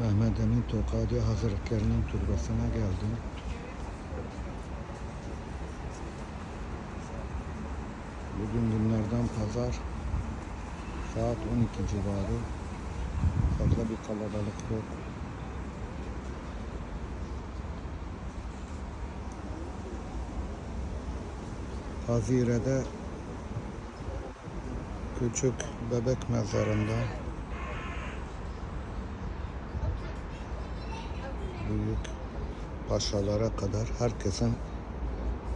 Mehmet Emin Tokadi Hazretlerinin türbesine geldim. Bugün günlerden pazar saat 12 civarı fazla bir kalabalık yok. Hazire'de küçük bebek mezarında paşalara kadar herkesin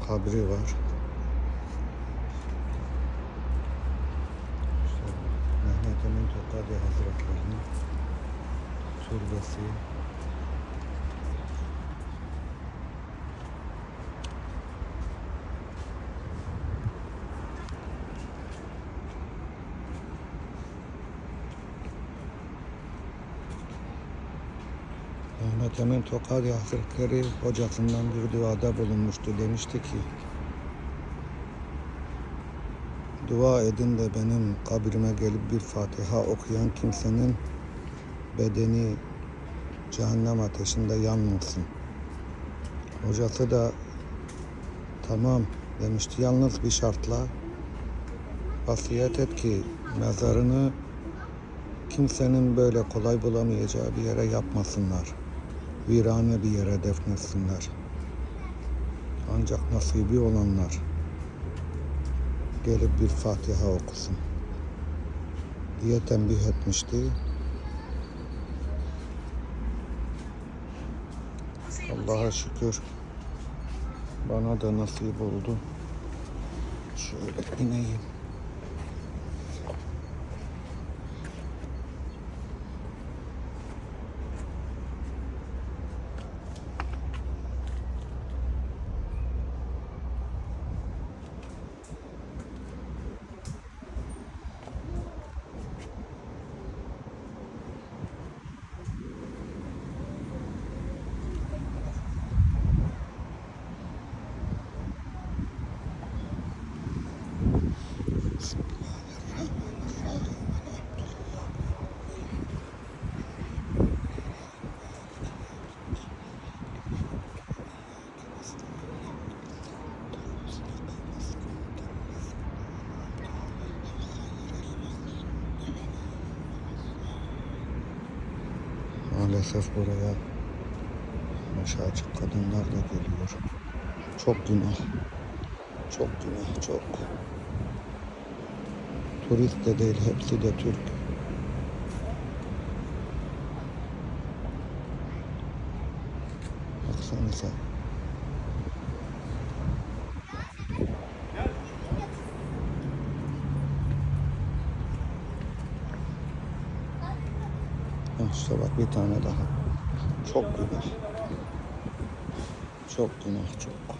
kabri var. İşte Mehmet Emin Tokadi Hazretlerinin türbesi. Mehmet Emin Tokadi Hazretleri hocasından bir duada bulunmuştu. Demişti ki Dua edin de benim kabrime gelip bir Fatiha okuyan kimsenin bedeni cehennem ateşinde yanmasın. Hocası da tamam demişti. Yalnız bir şartla vasiyet et ki mezarını kimsenin böyle kolay bulamayacağı bir yere yapmasınlar. Virane bir yere defnetsinler. Ancak nasibi olanlar gelip bir Fatiha okusun diye tembih etmişti. Allah'a şükür bana da nasip oldu. Şöyle ineyim. Maalesef buraya başı açık kadınlar da geliyor. Çok günah. Çok günah, çok. Turist de değil, hepsi de Türk. Baksanıza. İşte bak bir tane daha. Çok günah. Çok günah, çok.